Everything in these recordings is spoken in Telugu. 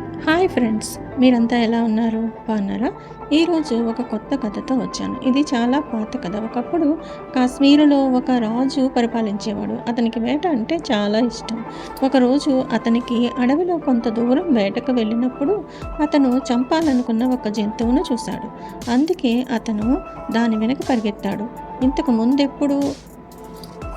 హాయ్ ఫ్రెండ్స్ మీరంతా ఎలా ఉన్నారు? బాగున్నారా? ఈరోజు ఒక కొత్త కథతో వచ్చాను. ఇది చాలా పాత కథ. ఒకప్పుడు కాశ్మీరులో ఒక రాజు పరిపాలించేవాడు. అతనికి వేట అంటే చాలా ఇష్టం. ఒకరోజు అతనికి అడవిలో కొంత దూరం వేటకు వెళ్ళినప్పుడు అతను చంపాలనుకున్న ఒక జంతువును చూశాడు. అందుకే అతను దాని వెనక పరిగెత్తాడు. ఇంతకు ముందెప్పుడు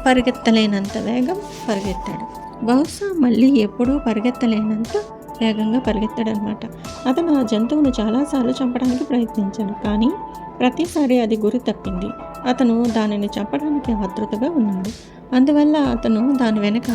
పరిగెత్తలేనంత వేగం పరిగెత్తాడు. బహుశా మళ్ళీ ఎప్పుడూ పరిగెత్తలేనంత వేగంగా పరిగెత్తాడనమాట. అతను ఆ జంతువును చాలాసార్లు చంపడానికి ప్రయత్నించాడు కానీ ప్రతిసారి అది గురి తప్పింది. అతను దానిని చంపడానికి ఆతృతగా ఉన్నాడు. అందువల్ల అతను దాని వెనక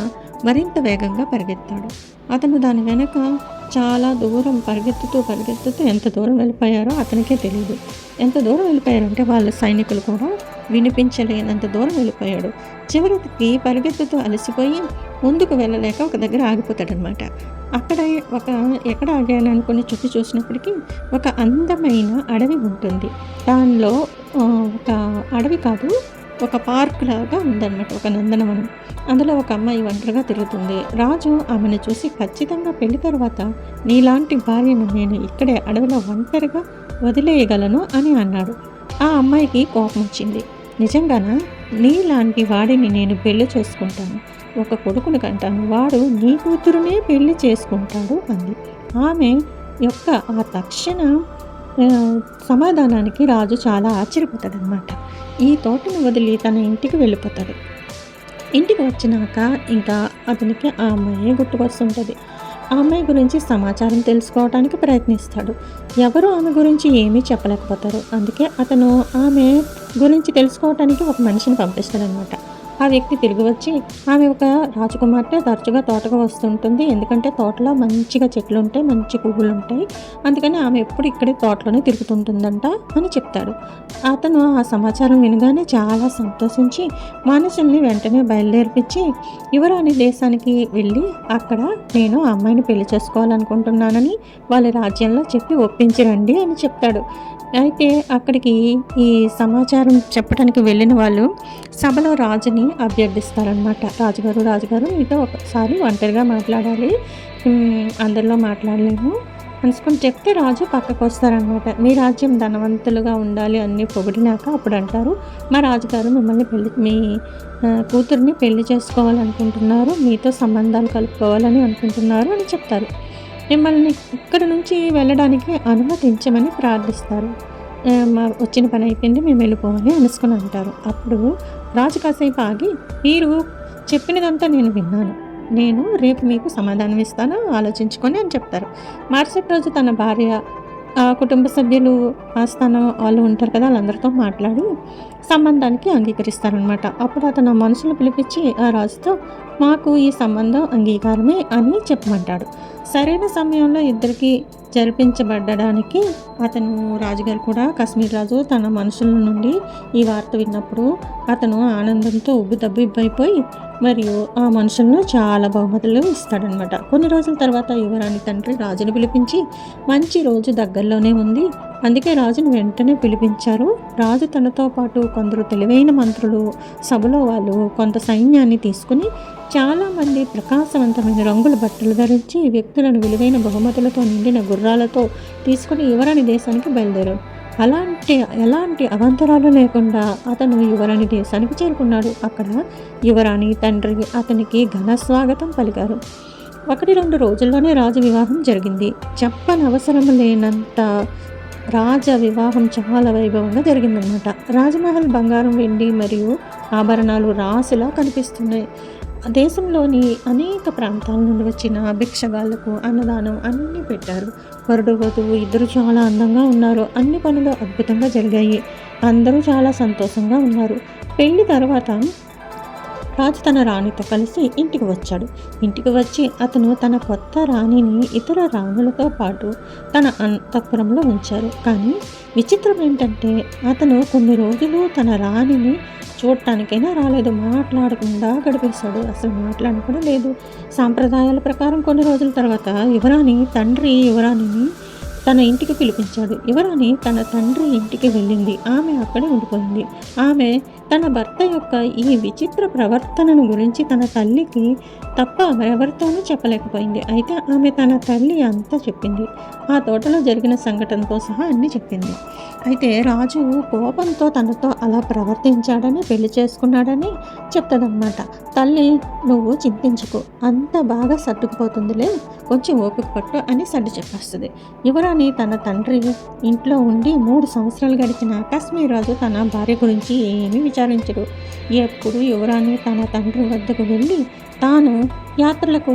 మరింత వేగంగా పరిగెత్తాడు. అతను దాని వెనక చాలా దూరం పరిగెత్తుతూ పరిగెత్తుతూ ఎంత దూరం వెళ్ళిపోయారో అతనికే తెలియదు ఎంత దూరం వెళ్ళిపోయారంటే వాళ్ళ సైనికులు కూడా వినిపించలేనంత దూరం వెళ్ళిపోయాడు. చివరికి పరిగెత్తుతూ అలసిపోయి ముందుకు వెళ్ళలేక ఒక దగ్గర ఆగిపోతాడనమాట. అక్కడ ఒక ఎక్కడ ఆగాను అనుకుని చుట్టూ చూసినప్పటికీ ఒక అందమైన అడవి ఉంటుంది. దానిలో ఒక అడవి కాదు ఒక పార్క్ లాగా ఉందన్నమాట ఒక నందనవనం. అందులో ఒక అమ్మాయి ఒంటరిగా తిరుగుతుంది. రాజు ఆమెను చూసి ఖచ్చితంగా పెళ్ళి తర్వాత నీలాంటి భార్యను నేను ఇక్కడే అడవిలో ఒంటరిగా వదిలేయగలను అని అన్నాడు. ఆ అమ్మాయికి కోపం వచ్చింది నిజంగానా? నీలాంటి వాడిని నేను పెళ్ళి చేసుకుంటాను. ఒక కొడుకుని కంటాను. వాడు నీ కూతురునే పెళ్ళి చేసుకుంటాడు అంది. ఆమె యొక్క ఆ తక్షణ సమాధానానికి రాజు చాలా ఆశ్చర్యపోతాడు అనమాట ఈ తోటను వదిలి తన ఇంటికి వెళ్ళిపోతాడు. ఇంటికి వచ్చినాక ఇంకా అతనికి ఆ అమ్మాయి గుర్తుకొస్తుంటుంది ఆ అమ్మాయి గురించి సమాచారం తెలుసుకోవడానికి ప్రయత్నిస్తాడు. ఎవరు ఆమె గురించి ఏమీ చెప్పలేకపోతారు. అందుకే అతను ఆమె గురించి తెలుసుకోవడానికి ఒక మనిషిని పంపిస్తాడనమాట ఆ వ్యక్తి తిరిగి వచ్చి ఆమె ఒక రాజకుమార్తె తరచుగా తోటకు వస్తుంటుంది. ఎందుకంటే తోటలో మంచిగా చెట్లు ఉంటాయి మంచి పువ్వులు ఉంటాయి అందుకని ఆమె ఎప్పుడు ఇక్కడే తోటలోనే తిరుగుతుంటుందంట అని చెప్తాడు. అతను ఆ సమాచారం వినగానే చాలా సంతోషించి మానసుల్ని వెంటనే బయలుదేరిపించి యువరాణి దేశానికి వెళ్ళి అక్కడ నేను ఆ అమ్మాయిని పెళ్ళి చేసుకోవాలనుకుంటున్నానని వాళ్ళ రాజ్యంలో చెప్పి ఒప్పించిరండి అని చెప్తాడు. అయితే అక్కడికి ఈ సమాచారం చెప్పడానికి వెళ్ళిన వాళ్ళు సభలో రాజుని అభ్యర్థిస్తారనమాట రాజుగారు రాజుగారు మీతో ఒకసారి ఒంటరిగా మాట్లాడాలి. అందరిలో మాట్లాడలేము అనుసుకొని చెప్తే రాజు పక్కకు వస్తారనమాట మీ రాజ్యం ధనవంతులుగా ఉండాలి అన్నీ పొగిడినాక అప్పుడు అంటారు. మా రాజుగారు మిమ్మల్ని పెళ్ళి మీ కూతుర్ని పెళ్ళి చేసుకోవాలనుకుంటున్నారు. మీతో సంబంధాలు కలుపుకోవాలని అనుకుంటున్నారు అని చెప్తారు. మిమ్మల్ని ఇక్కడి నుంచి వెళ్ళడానికి అనుమతించమని ప్రార్థిస్తారు. మా వచ్చిన పని అయిపోయింది మేము వెళ్ళిపోవాలి అనుసుకొని అంటారు. అప్పుడు రాజు కాసేపు ఆగి మీరు చెప్పినదంతా నేను విన్నాను. నేను రేపు మీకు సమాధానం ఇస్తాను ఆలోచించుకొని అని చెప్తారు. మరుసటి రోజు తన భార్య కుటుంబ సభ్యులు ఆస్థానం వాళ్ళు ఉంటారు కదా వాళ్ళందరితో మాట్లాడి సంబంధానికి అంగీకరిస్తారనమాట అప్పుడు అతను మనసును పిలిపించి ఆ రాజుతో మాకు ఈ సంబంధం అంగీకారమే అని చెప్పమంటాడు. సరైన సమయంలో ఇద్దరికి జరిపించబడ్డడానికి అతను రాజుగారు కూడా కాశ్మీర్ రాజు తన మనుషుల నుండి ఈ వార్త విన్నప్పుడు అతను ఆనందంతో ఉబ్బు దబ్బు ఇబ్బైపోయి మరియు ఆ మనుషులను చాలా బహుమతులు ఇస్తాడనమాట కొన్ని రోజుల తర్వాత యువరాణి తండ్రి రాజును పిలిపించి మంచి రోజు దగ్గరలోనే ఉంది. అందుకే రాజును వెంటనే పిలిపించారు. రాజు తనతో పాటు కొందరు తెలివైన మంత్రులు సభలో వాళ్ళు కొంత సైన్యాన్ని తీసుకుని చాలామంది ప్రకాశవంతమైన రంగుల బట్టలు ధరించి వ్యక్తులను విలువైన బహుమతులతో నిండిన గుర్రాలతో తీసుకుని యువరాణి దేశానికి బయలుదేరారు. అలాంటి ఎలాంటి అవంతరాలు లేకుండా అతను యువరాణి దేశానికి చేరుకున్నాడు అక్కడ యువరాణి తండ్రి అతనికి ఘన స్వాగతం పలికారు. ఒకటి రెండు రోజుల్లోనే రాజు వివాహం జరిగింది. చెప్పని అవసరం లేనంత రాజ వివాహం చాలా వైభవంగా జరిగిందన్నమాట. రాజమహల్ బంగారం వెండి మరియు ఆభరణాలు రాశిలా కనిపిస్తున్నాయి. దేశంలోని అనేక ప్రాంతాల నుండి వచ్చిన భిక్షగాళ్ళకు అన్నదానం అన్నీ పెట్టారు. వరుడు వధువు ఇద్దరు చాలా అందంగా ఉన్నారు. అన్ని పనులు అద్భుతంగా జరిగాయి. అందరూ చాలా సంతోషంగా ఉన్నారు. పెళ్ళి తర్వాత రాజు తన రాణితో కలిసి ఇంటికి వచ్చాడు. ఇంటికి వచ్చి అతను తన కొత్త రాణిని ఇతర రాణులతో పాటు తన అంతఃపురంలో ఉంచారు. కానీ విచిత్రం ఏంటంటే అతను కొన్ని రోజులు తన రాణిని చూడటానికైనా రాలేదు. మాట్లాడకుండా గడిపేశాడు. అసలు మాట్లాడడం కూడా లేదు. సాంప్రదాయాల ప్రకారం కొన్ని రోజుల తర్వాత యువరాణి తండ్రి యువరాణిని తన ఇంటికి పిలిపించాడు. యువరాణి తన తండ్రి ఇంటికి వెళ్ళింది. ఆమె అక్కడే ఉండిపోయింది. ఆమె తన భర్త యొక్క ఈ విచిత్ర ప్రవర్తనను గురించి తన తల్లికి తప్ప ఎవరితోనూ చెప్పలేకపోయింది. అయితే ఆమె తన తల్లి అంతా చెప్పింది. ఆ తోటలో జరిగిన సంఘటనతో సహా అన్నీ చెప్పింది. అయితే రాజు కోపంతో తనతో అలా ప్రవర్తించాడని పెళ్ళి చేసుకున్నాడని చెప్తుందన్నమాట తల్లి నువ్వు చింతించుకో. అంత బాగా సర్దుకుపోతుందిలే. కొంచెం ఓపిక పట్టు అని సర్ది చెప్పేస్తుంది. యువరాణి తన తండ్రి ఇంట్లో ఉండి మూడు సంవత్సరాలు గడిచిన కాశ్మీర్ రాజు తన భార్య గురించి ఏమీ విచారించడు. ఎప్పుడు యువరాణి తన తండ్రి వద్దకు వెళ్ళి తాను యాత్రలకు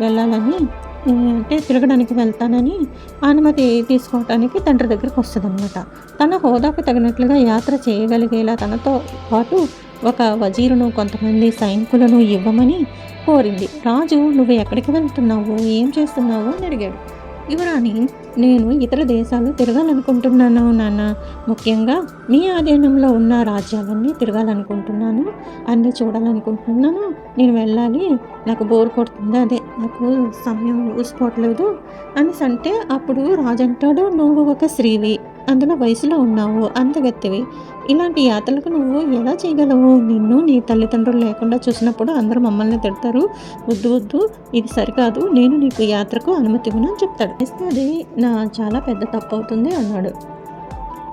వెళ్ళాలని అంటే తిరగడానికి వెళ్తానని అనుమతి తీసుకోవటానికి తండ్రి దగ్గరికి వస్తుందన్నమాట. తన హోదాకు తగినట్లుగా యాత్ర చేయగలిగేలా తనతో పాటు ఒక వజీరును కొంతమంది సైనికులను ఇవ్వమని కోరింది. రాజు నువ్వు ఎక్కడికి వెళ్తున్నావు? ఏం చేస్తున్నావు? అని అడిగాడు. యువరాణి నేను ఇతర దేశాలు తిరగాలనుకుంటున్నాను నాన్న. ముఖ్యంగా మీ ఆధీనంలో ఉన్న రాజ్యాలన్నీ తిరగాలనుకుంటున్నాను. అన్నీ చూడాలనుకుంటున్నాను. నేను వెళ్ళాలి. నాకు బోర్ కొడుతుంది. అదే నాకు సమయం ఊసిపోవట్లేదు అనేసి అంటే అప్పుడు రాజు అంటాడు నువ్వు ఒక స్త్రీవి. అందులో వయసులో ఉన్నావు అంతగత్తివి ఇలాంటి యాత్రలకు నువ్వు ఎలా చేయగలవు? నిన్ను నీ తల్లిదండ్రులు లేకుండా చూసినప్పుడు అందరూ మమ్మల్ని తిడతారు. వద్దు వద్దు ఇది సరికాదు. నేను నీకు యాత్రకు అనుమతి ఇవ్వను చెప్తాడు. ఇస్తే అది నా చాలా పెద్ద తప్పు అవుతుంది అన్నాడు.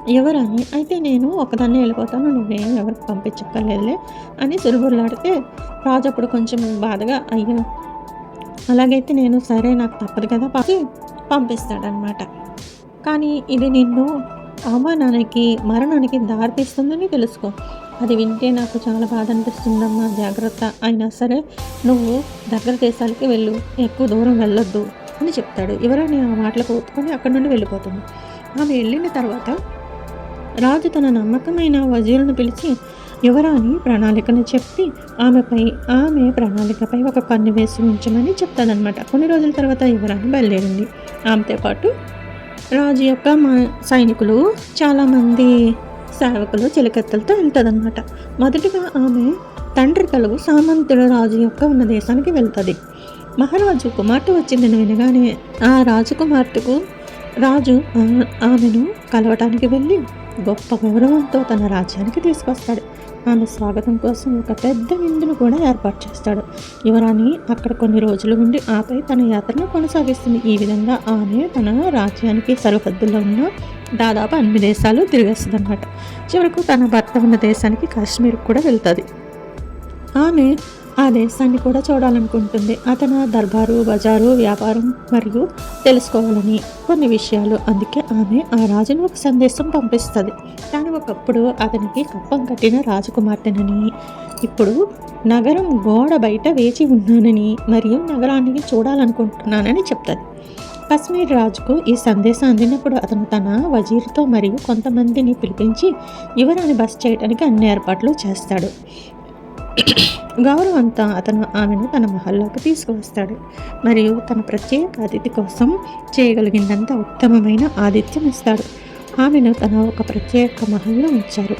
ఎవరని అయితే నేను ఒకదాన్ని వెళ్ళిపోతాను నువ్వేం ఎవరికి పంపించక్కర్లేదులే అని సురుబుర్లాడితే రాజు అప్పుడు కొంచెం బాధగా అయ్యా అలాగైతే నేను సరే నాకు తప్పదు కదా పంపి పంపిస్తాడనమాట కానీ ఇది నిన్ను అవమానానికి మరణానికి దారితీస్తుందని తెలుసుకో. అది వింటే నాకు చాలా బాధ అనిపిస్తుందమ్మా. జాగ్రత్త. అయినా సరే నువ్వు దగ్గర దేశాలకి వెళ్ళు. ఎక్కువ దూరం వెళ్ళొద్దు అని చెప్తాడు. ఎవరైనా ఆ మాటలకు ఒప్పుకొని అక్కడి నుండి వెళ్ళిపోతుంది. ఆమె వెళ్ళిన తర్వాత రాజు తన నమ్మకమైన వజీరును పిలిచి యువరాణి ప్రణాళికను చెప్పి ఆమెపై ఆమె ప్రణాళికపై ఒక కన్ను వేసి ఉంచమని చెప్తానమాట కొన్ని రోజుల తర్వాత యువరాణి బయలుదేరింది. ఆమెతో పాటు రాజు యొక్క మా సైనికులు చాలామంది సేవకులు చిలకెత్తలతో వెళ్తుందన్నమాట మొదటిగా ఆమె తండ్రి కలుగు సామంతుడు రాజు యొక్క ఉన్న దేశానికి వెళ్తుంది. మహారాజు కుమార్తె వచ్చిందని వినగానే ఆ రాజకుమార్తెకు రాజు ఆమెను కలవటానికి వెళ్ళి గొప్ప గౌరవంతో తన రాజ్యానికి తీసుకొస్తాడు. ఆమె స్వాగతం కోసం ఒక పెద్ద విందును కూడా ఏర్పాటు చేస్తాడు. యువరాణి అక్కడ కొన్ని రోజులు ఉండి ఆపై తన యాత్రను కొనసాగిస్తుంది. ఈ విధంగా ఆమె తన రాజ్యానికి సరిహద్దుల్లో ఉన్న దాదాపు అన్ని దేశాలు తిరిగేస్తుంది అన్నమాట చివరకు తన భర్త ఉన్న దేశానికి కాశ్మీర్ కూడా వెళ్తుంది. ఆమె ఆ దేశాన్ని కూడా చూడాలనుకుంటుంది. అతను దర్బారు బజారు వ్యాపారం మరియు తెలుసుకోవాలని కొన్ని విషయాలు. అందుకే ఆమె ఆ రాజును ఒక సందేశం పంపిస్తుంది. కానీ ఒకప్పుడు అతనికి కప్పం కట్టిన రాజకుమార్తెనని ఇప్పుడు నగరం గోడ బయట వేచి ఉన్నానని మరియు నగరాన్ని చూడాలనుకుంటున్నానని చెప్తుంది. కశ్మీర్ రాజుకు ఈ సందేశం అందినప్పుడు అతను తన వజీర్తో మరియు కొంతమందిని పిలిపించి యువరాన్ని బస్ చేయడానికి అన్ని ఏర్పాట్లు చేస్తాడు. గౌరవంతో అతను ఆమెను తన మహల్లోకి తీసుకువస్తాడు. మరియు తన ప్రత్యేక అతిథి కోసం చేయగలిగినంత ఉత్తమమైన ఆతిథ్యం ఇస్తాడు. ఆమెను తన ఒక ప్రత్యేక మహల్లో ఉంచారు.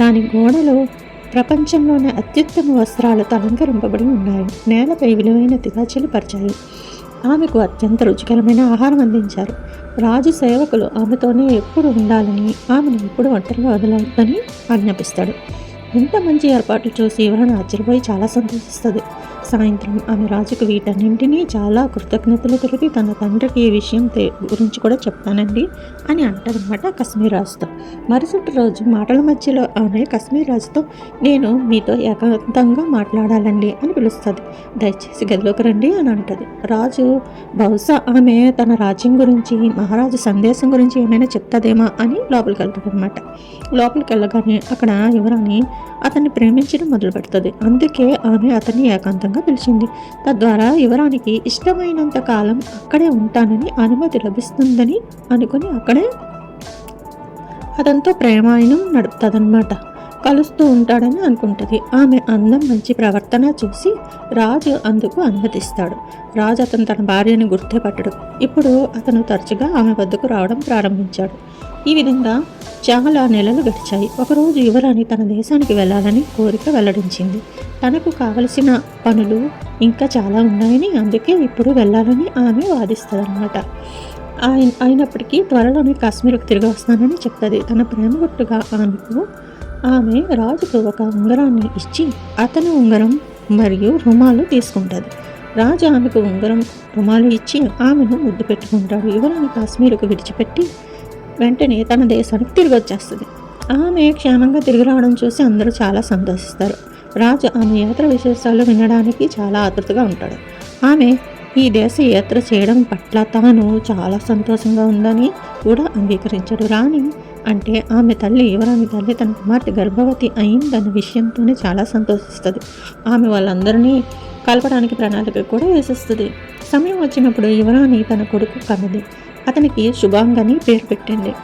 దాని గోడలో ప్రపంచంలోనే అత్యుత్తమ వస్త్రాలు అలంకరింపబడి ఉన్నాయి. నేలపై విలువైన తివాచీలు పరిచాయి. ఆమెకు అత్యంత రుచికరమైన ఆహారం అందించారు. రాజు సేవకులు ఆమెతోనే ఎప్పుడు ఉండాలని ఆమెను ఎప్పుడు ఒంటరిగా వదలవద్దని ఆజ్ఞాపిస్తాడు. ఇంత మంచి ఏర్పాట్లు చూసి ఎవరైనా ఆశ్చర్యపోయి చాలా సంతోషిస్తుంది. సాయంత్రం ఆమె రాజుకు వీటన్నింటినీ చాలా కృతజ్ఞతలు తెలిపి తన తండ్రికి ఈ విషయం గురించి కూడా చెప్తానండి అని అంటారనమాట కశ్మీర్ రాజుతో. మరుసటి రోజు మాటల మధ్యలో ఆమె కశ్మీర్ రాజుతో నేను మీతో ఏకాంతంగా మాట్లాడాలండి అని పిలుస్తుంది. దయచేసి గదిలోకి రండి అని అంటుంది. రాజు బహుశా ఆమె తన రాజ్యం గురించి మహారాజు సందేశం గురించి ఏమైనా చెప్తాదేమా అని లోపలికి వెళ్తాడనమాట లోపలికి వెళ్ళగానే అక్కడ యువరాణి అతన్ని ప్రేమించడం మొదలు పెడుతుంది అందుకే ఆమె అతన్ని ఏకాంతంగా పిలిచింది. తద్వారా యువరానికి ఇష్టమైనంత కాలం అక్కడే ఉంటానని అనుమతి లభిస్తుందని అనుకుని అక్కడే అతనితో ప్రేమాయణం నడుపుతుందన్నమాట. కలుస్తూ ఉంటాడని అనుకుంటుంది. ఆమె అందం మంచి ప్రవర్తన చూసి రాజు అందుకు అనుమతిస్తాడు. రాజు అతను తన భార్యని గుర్తుపట్టడు. ఇప్పుడు అతను తరచుగా ఆమె వద్దకు రావడం ప్రారంభించాడు. ఈ విధంగా చాలా నెలలు గడిచాయి. ఒకరోజు యువరాణి తన దేశానికి వెళ్ళాలని కోరిక వెల్లడించింది. తనకు కావలసిన పనులు ఇంకా చాలా ఉన్నాయని అందుకే ఇప్పుడు వెళ్ళాలని ఆమె వాదిస్తుందన్నమాట. ఆయన అయినప్పటికీ త్వరలోనే కాశ్మీర్కు తిరిగి వస్తానని చెప్తుంది. తన ప్రేమ గుట్టుగా ఆమెకు ఆమె రాజుకు ఒక ఉంగరాన్ని ఇచ్చి అతని ఉంగరం మరియు రుమాలు తీసుకుంటుంది. రాజు ఆమెకు ఉంగరం రుమాలు ఇచ్చి ఆమెను ముద్దు పెట్టుకుంటాడు. యువరాణి కాశ్మీర్కు విడిచిపెట్టి వెంటనే తన దేశానికి తిరిగి వచ్చేస్తుంది. ఆమె క్షేమంగా తిరిగి రావడం చూసి అందరూ చాలా సంతోషిస్తారు. రాజు ఆమె యాత్ర విశేషాలు వినడానికి చాలా ఆతృతగా ఉంటాడు. ఆమె ఈ దేశ యాత్ర చేయడం పట్ల తాను చాలా సంతోషంగా ఉందని కూడా అంగీకరించాడు. రాణి అంటే ఆమె తల్లి యువరాణి తల్లి తన కుమార్తె గర్భవతి అయిందన్న విషయంతోనే చాలా సంతోషిస్తుంది. ఆమె వాళ్ళందరినీ కలపడానికి ప్రణాళిక కూడా వేసిస్తుంది. సమయం వచ్చినప్పుడు యువరాణి తన కొడుకు కన్నది అతనికి శుభాంగని పేరు పెట్టింది.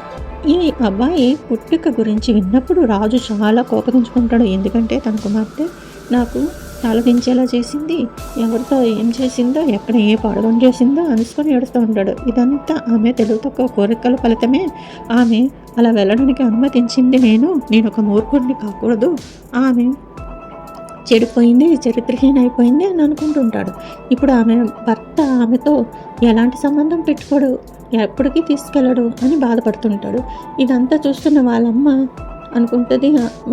ఈ అబ్బాయి పుట్టుక గురించి విన్నప్పుడు రాజు చాలా కోపగించుకుంటాడు. ఎందుకంటే తన కుమార్తె నాకు ఆలోచించేలా చేసింది. ఎవరితో ఏం చేసిందో ఎక్కడ ఏ పాడగం చేసిందో అనుసుకొని ఏడుస్తూ ఉంటాడు. ఇదంతా ఆమె తెలుగు తక్కువ కోరికల ఫలితమే. ఆమె అలా వెళ్ళడానికి అనుమతించింది నేను నేను ఒక మూర్ఖుడిని కాకూడదు. ఆమె చెడిపోయింది చరిత్రహీన అయిపోయింది అని అనుకుంటుంటాడు ఇప్పుడు ఆమె భర్త ఆమెతో ఎలాంటి సంబంధం పెట్టుకోడు ఎప్పటికీ తీసుకెళ్ళడు అని బాధపడుతుంటాడు ఇదంతా చూస్తున్న వాళ్ళమ్మ అనుకుంటుంది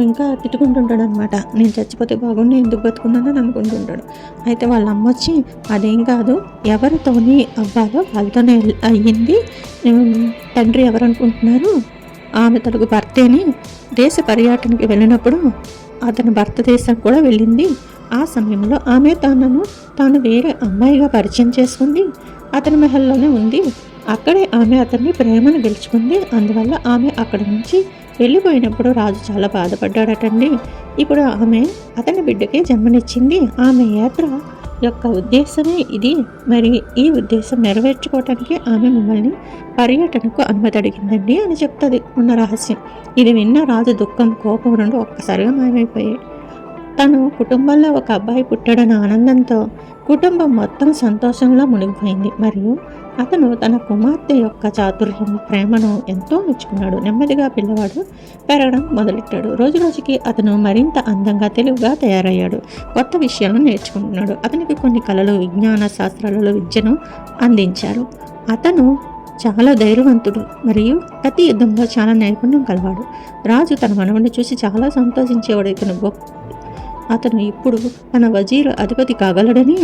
ఇంకా తిట్టుకుంటుంటాడు అనమాట నేను చచ్చిపోతే బాగుండి ఎందుకు బతుకున్నానని అనుకుంటుంటాడు అయితే వాళ్ళ అమ్మ వచ్చి అదేం కాదు ఎవరితోని అవ్వాలో వాళ్ళతోనే అయ్యింది. తండ్రి ఎవరు అనుకుంటున్నారు ఆమె తనకు భర్తేని. దేశ పర్యటనకి వెళ్ళినప్పుడు అతని భర్త దేశం కూడా వెళ్ళింది. ఆ సమయంలో ఆమె తనను తాను వేరే అమ్మాయిగా పరిచయం చేసుకుంది. అతని మహల్లోనే ఉంది. అక్కడే ఆమె అతన్ని ప్రేమను గెలుచుకుంది. అందువల్ల ఆమె అక్కడి నుంచి వెళ్ళిపోయినప్పుడు రాజు చాలా బాధపడ్డాడటండి. ఇప్పుడు ఆమె అతని బిడ్డకే జన్మనిచ్చింది. ఆమె యాత్ర యొక్క ఉద్దేశమే ఇది. మరి ఈ ఉద్దేశం నెరవేర్చుకోవటానికి ఆమె మిమ్మల్ని పర్యటనకు అనుమతి అడిగిందండి అని చెప్తుంది ఉన్న రహస్యం. ఇది విన్న రాజు దుఃఖం కోపం రెండు ఒక్కసారిగా మాయమైపోయాయి. తను కుటుంబంలో ఒక అబ్బాయి పుట్టాడన్న ఆనందంతో కుటుంబం మొత్తం సంతోషంలో మునిగిపోయింది. మరియు అతను తన కుమార్తె యొక్క చాతుర్యం ప్రేమను ఎంతో మెచ్చుకున్నాడు. నెమ్మదిగా పిల్లవాడు పెరగడం మొదలెట్టాడు. రోజు రోజుకి అతను మరింత అందంగా తెలివిగా తయారయ్యాడు. కొత్త విషయాలను నేర్చుకుంటున్నాడు. అతనికి కొన్ని కళలు విజ్ఞాన శాస్త్రాలలో విద్యను అందించారు. అతను చాలా ధైర్యవంతుడు మరియు ప్రతి యుద్ధంలో చాలా నైపుణ్యం కలవాడు రాజు తన మనవడిని చూసి చాలా సంతోషించేవాడు. ఇతను గొప్ప అతను ఇప్పుడు తన వజీరు అధిపతి కాగలడని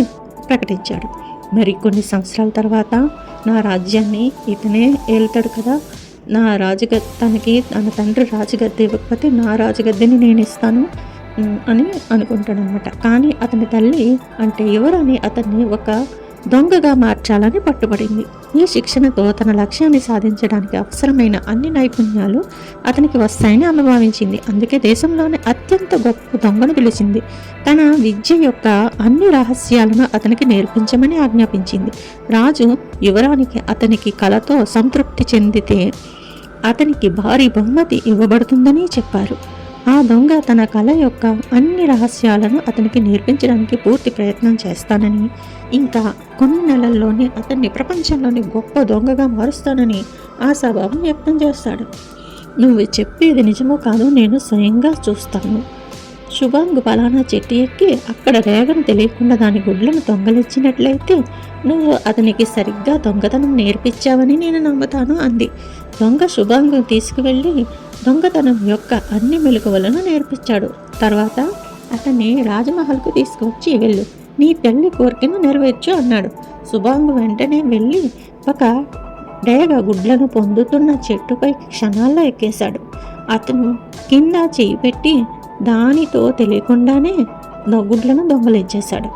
ప్రకటించాడు. మరి కొన్ని సంవత్సరాల తర్వాత నా రాజ్యాన్ని ఇతనే ఏలుతాడు కదా. నా రాజగ తనకి తన తండ్రి రాజగద్దె ఇవ్వకపోతే నా రాజగద్దెని నేను ఇస్తాను అని అనుకుంటాడనమాట కానీ అతని తల్లి అంటే ఎవరని అతన్ని ఒక దొంగగా మార్చాలని పట్టుబడింది. ఈ శిక్షణతో తన లక్ష్యాన్ని సాధించడానికి అవసరమైన అన్ని నైపుణ్యాలు అతనికి వస్తాయని ఆమె భావించింది. అందుకే దేశంలోనే అత్యంత గొప్ప దొంగను పిలిచింది. తన విద్య యొక్క అన్ని రహస్యాలను అతనికి నేర్పించమని ఆజ్ఞాపించింది. రాజు యువరానికి అతనికి కళతో సంతృప్తి చెందితే అతనికి భారీ బహుమతి ఇవ్వబడుతుందని చెప్పారు. ఆ దొంగ తన కళ యొక్క అన్ని రహస్యాలను అతనికి నేర్పించడానికి పూర్తి ప్రయత్నం చేస్తానని ఇంకా కొన్ని నెలల్లోనే అతన్ని ప్రపంచంలోని గొప్ప దొంగగా మారుస్తానని ఆశాభావం వ్యక్తం చేస్తాడు. నువ్వు చెప్పేది నిజమో కాదు నేను స్వయంగా చూస్తాను. శుభాంగ్ ఫలానా చెట్టు ఎక్కి అక్కడ రేగను తెలియకుండా దాని గుడ్లను దొంగలిచ్చినట్లయితే నువ్వు అతనికి సరిగ్గా దొంగతనం నేర్పించావని నేను నమ్ముతాను అంది. దొంగ శుభాంగ్ తీసుకువెళ్ళి దొంగతనం యొక్క అన్ని మెలకువలను నేర్పించాడు. తర్వాత అతన్ని రాజమహల్కు తీసుకువచ్చి వెళ్ళు నీ తల్లి కోరికను నెరవేర్చు అన్నాడు. శుభాంగ్ వెంటనే వెళ్ళి ఒక డేగ గుడ్లను పొందుతున్న చెట్టుపై క్షణాల్లో ఎక్కేశాడు. అతను కింద చేయి పెట్టి దానితో తెలియకుండానే గుడ్లను దొంగలించేశాడు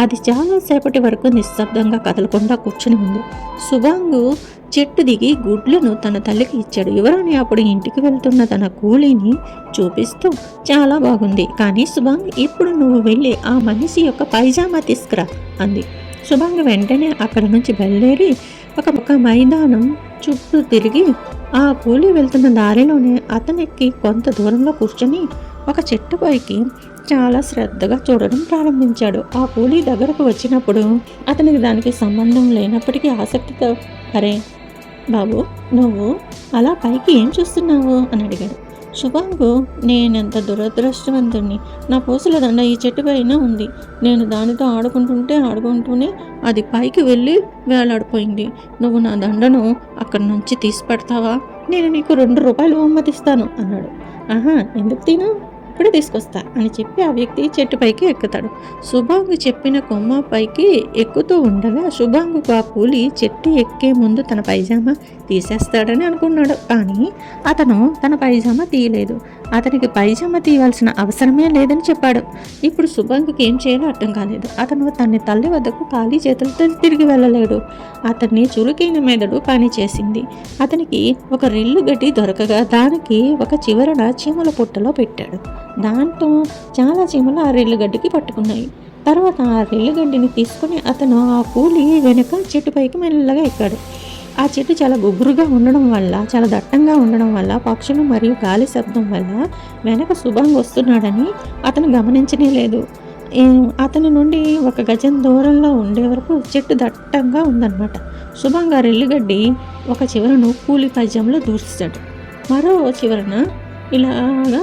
అది చాలాసేపటి వరకు నిశ్శబ్దంగా కదలకుండా కూర్చుని ఉంది. సుభాంగు చెట్టు దిగి గుడ్లను తన తల్లికి ఇచ్చాడు. యువరాణి అప్పుడు ఇంటికి వెళ్తున్న తన కూలీని చూపిస్తూ చాలా బాగుంది కానీ సుభాంగ్ ఇప్పుడు నువ్వు వెళ్ళి ఆ మనిషి యొక్క పైజామా తీసుకురా అంది. సుభాంగ్ వెంటనే అక్కడ నుంచి బయలుదేరి ఒక ఒక మైదానం చుట్టూ తిరిగి ఆ కూలీ వెళ్తున్న దారిలోనే అతనికి కొంత దూరంలో కూర్చొని ఒక చెట్టు పైకి చాలా శ్రద్ధగా చూడడం ప్రారంభించాడు. ఆ కూలీ దగ్గరకు వచ్చినప్పుడు అతనికి దానికి సంబంధం లేనప్పటికీ ఆసక్తితో అరే బాబు నువ్వు అలా పైకి ఏం చూస్తున్నావు? అని అడిగాడు. శుభాంగు నేనెంత దురదృష్టవంతుణ్ణి? నా పూసల దండ ఈ చెట్టు పైన ఉంది. నేను దానితో ఆడుకుంటుంటే ఆడుకుంటూనే అది పైకి వెళ్ళి వేలాడిపోయింది. నువ్వు నా దండను అక్కడి నుంచి తీసి పెడతావా నేను నీకు రెండు రూపాయలు బహుమతిస్తాను అన్నాడు. ఆహా ఎందుకు తిను? ఇప్పుడు తీసుకొస్తా అని చెప్పి ఆ వ్యక్తి చెట్టు పైకి ఎక్కుతాడు. శుభాంగు చెప్పిన కొమ్మ పైకి ఎక్కుతూ ఉండగా శుభాంగుకు ఆ కూలి చెట్టు ఎక్కే ముందు తన పైజామా తీసేస్తాడని అనుకున్నాడు. కానీ అతను తన పైజామా తీయలేదు. అతనికి పైజామా తీయవలసిన అవసరమే లేదని చెప్పాడు. ఇప్పుడు శుభాంగుకి ఏం చేయాలో అర్థం కాలేదు. అతను తన తల్లి వద్దకు ఖాళీ చేతులతో తిరిగి వెళ్ళలేడు. అతన్ని చురుకైన మెదడు పని చేసింది అతనికి ఒక రెల్లు గడ్డి దొరకగా దానికి ఒక చివరన చీమల పుట్టలో పెట్టాడు. దాంతో చాలా చీమలు ఆ రెల్లు గడ్డికి పట్టుకున్నాయి. తర్వాత ఆ రెల్లుగడ్డిని తీసుకుని అతను ఆ కూలి వెనుక చెట్టు పైకి మెల్లగా ఎక్కాడు. ఆ చెట్టు చాలా గుబురుగా ఉండడం వల్ల చాలా దట్టంగా ఉండడం వల్ల పక్షులు మరియు గాలి శబ్దం వల్ల వెనక శుభంగా వస్తున్నాడని అతను గమనించనే లేదు. అతని నుండి ఒక గజం దూరంలో ఉండే వరకు చెట్టు దట్టంగా ఉందన్నమాట. శుభంగా రెల్లిగడ్డి ఒక చివరను కూలి పద్యంలో దూర్చాడు మరో చివరన ఇలాగా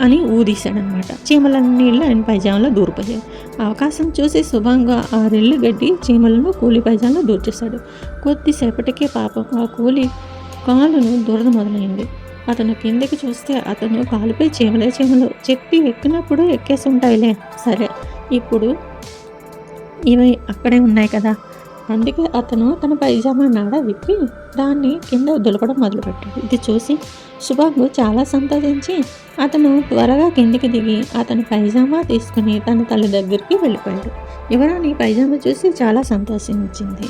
అని ఊదీశాడనమాట. చీమలన్నీ ఆయన పైజామాలో దూరిపోయాయి. అవకాశం చూసి శుభంగా ఆ రెల్లు గడ్డి చీమలను కూలి పైజామాలో దూర్చేశాడు. కొద్దిసేపటికే పాపం ఆ కూలి కాలును దురద మొదలైంది. అతను కిందకి చూస్తే అతను కాలుపై చీమలే చీమలు చెప్పి ఎక్కినప్పుడు ఎక్కేసి ఉంటాయిలే. సరే ఇప్పుడు ఇవి అక్కడే ఉన్నాయి కదా. అందుకే అతను తన పైజామా నాడ విప్పి దాన్ని కింద దులపడం మొదలుపెట్టాడు. ఇది చూసి సుభాంగు చాలా సంతోషించి అతను త్వరగా కిందికి దిగి అతని పైజామా తీసుకుని తన తల్లి దగ్గరికి వెళ్ళిపోయాడు. యువరాణి పైజామా చూసి చాలా సంతోషించింది.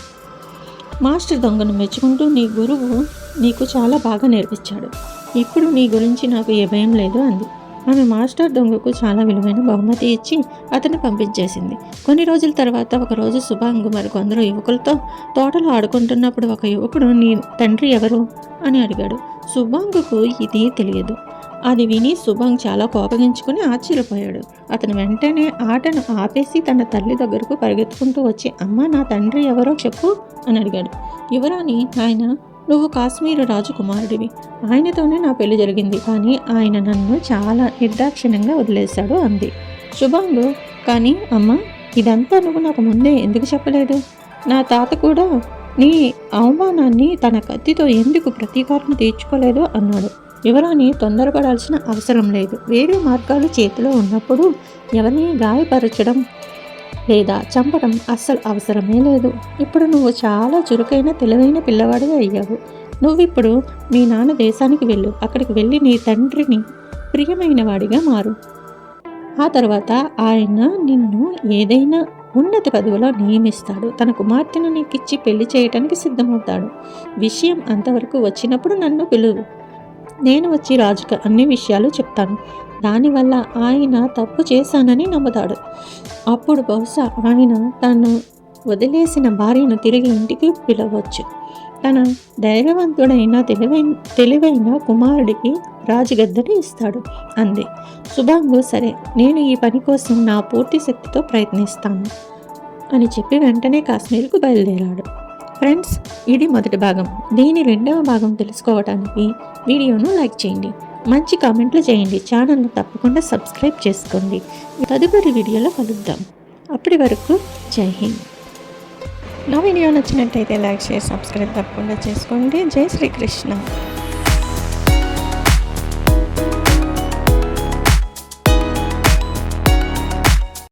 మాస్టర్ దొంగను మెచ్చుకుంటూ నీ గురువు నీకు చాలా బాగా నేర్పించాడు. ఇప్పుడు నీ గురించి నాకు ఏ భయం లేదు అంది. ఆమె మాస్టర్ దొంగకు చాలా విలువైన బహుమతి ఇచ్చి అతన్ని పంపించేసింది. కొన్ని రోజుల తర్వాత ఒకరోజు శుభాంగు మరి కొందరు యువకులతో తోటలో ఆడుకుంటున్నప్పుడు ఒక యువకుడు నీ తండ్రి ఎవరు? అని అడిగాడు. శుభాంగుకు ఇది తెలియదు. అది విని శుభాంగ్ చాలా కోపగించుకుని ఆశ్చర్యపోయాడు. అతను వెంటనే ఆటను ఆపేసి తన తల్లి దగ్గరకు పరిగెత్తుకుంటూ వచ్చి అమ్మ నా తండ్రి ఎవరో చెప్పు అని అడిగాడు. యువరాణి ఆయన నువ్వు కాశ్మీరు రాజకుమారుడివి. ఆయనతోనే నా పెళ్ళి జరిగింది. కానీ ఆయన నన్ను చాలా నిర్దాక్షిణ్యంగా వదిలేశాడు అంది. శుభాంగు కానీ అమ్మ ఇదంతా నువ్వు నాకు ముందే ఎందుకు చెప్పలేదు? నా తాత కూడా నీ అవమానాన్ని తన కత్తితో ఎందుకు ప్రతీకారం తీర్చుకోలేదు అన్నాడు. యువరాణి తొందరపడాల్సిన అవసరం లేదు. వేరే మార్గాలు చేతిలో ఉన్నప్పుడు ఎవరిని గాయపరచడం లేదా చంపడం అస్సలు అవసరమే లేదు. ఇప్పుడు నువ్వు చాలా చురుకైన తెలివైన పిల్లవాడివి అయ్యావు. నువ్విప్పుడు మీ నాన్న దేశానికి వెళ్ళు. అక్కడికి వెళ్ళి నీ తండ్రిని ప్రియమైన వాడిగా మారు. ఆ తర్వాత ఆయన నిన్ను ఏదైనా ఉన్నత పదవిలో నియమిస్తాడు. తన కుమార్తెను నీకిచ్చి పెళ్ళి చేయటానికి సిద్ధమవుతాడు. విషయం అంతవరకు వచ్చినప్పుడు నన్ను పిలువు. నేను వచ్చి రాజుకు అన్ని విషయాలు చెప్తాను. దానివల్ల ఆయన తప్పు చేశానని నమ్ముతాడు. అప్పుడు బహుశా ఆయన తను వదిలేసిన భార్యను తిరిగి ఇంటికి పిలవచ్చు. తన ధైర్యవంతుడైన తెలివైన తెలివైన కుమారుడికి రాజుగద్దని ఇస్తాడు అంది. సుభాంగు సరే నేను ఈ పని కోసం నా పూర్తి శక్తితో ప్రయత్నిస్తాను అని చెప్పి వెంటనే కాశ్మీర్కు బయలుదేరాడు. ఫ్రెండ్స్ ఇది మొదటి భాగం. దీని రెండవ భాగం తెలుసుకోవడానికి వీడియోను లైక్ చేయండి. మంచి కామెంట్లు చేయండి. ఛానల్ను తప్పకుండా సబ్స్క్రైబ్ చేసుకోండి. తదుపరి వీడియోలో కలుద్దాం. అప్పటి వరకు జై హింద్. నా వీడియో నచ్చినట్టయితే లైక్ చేసి సబ్స్క్రైబ్ తప్పకుండా చేసుకోండి. జై శ్రీకృష్ణ.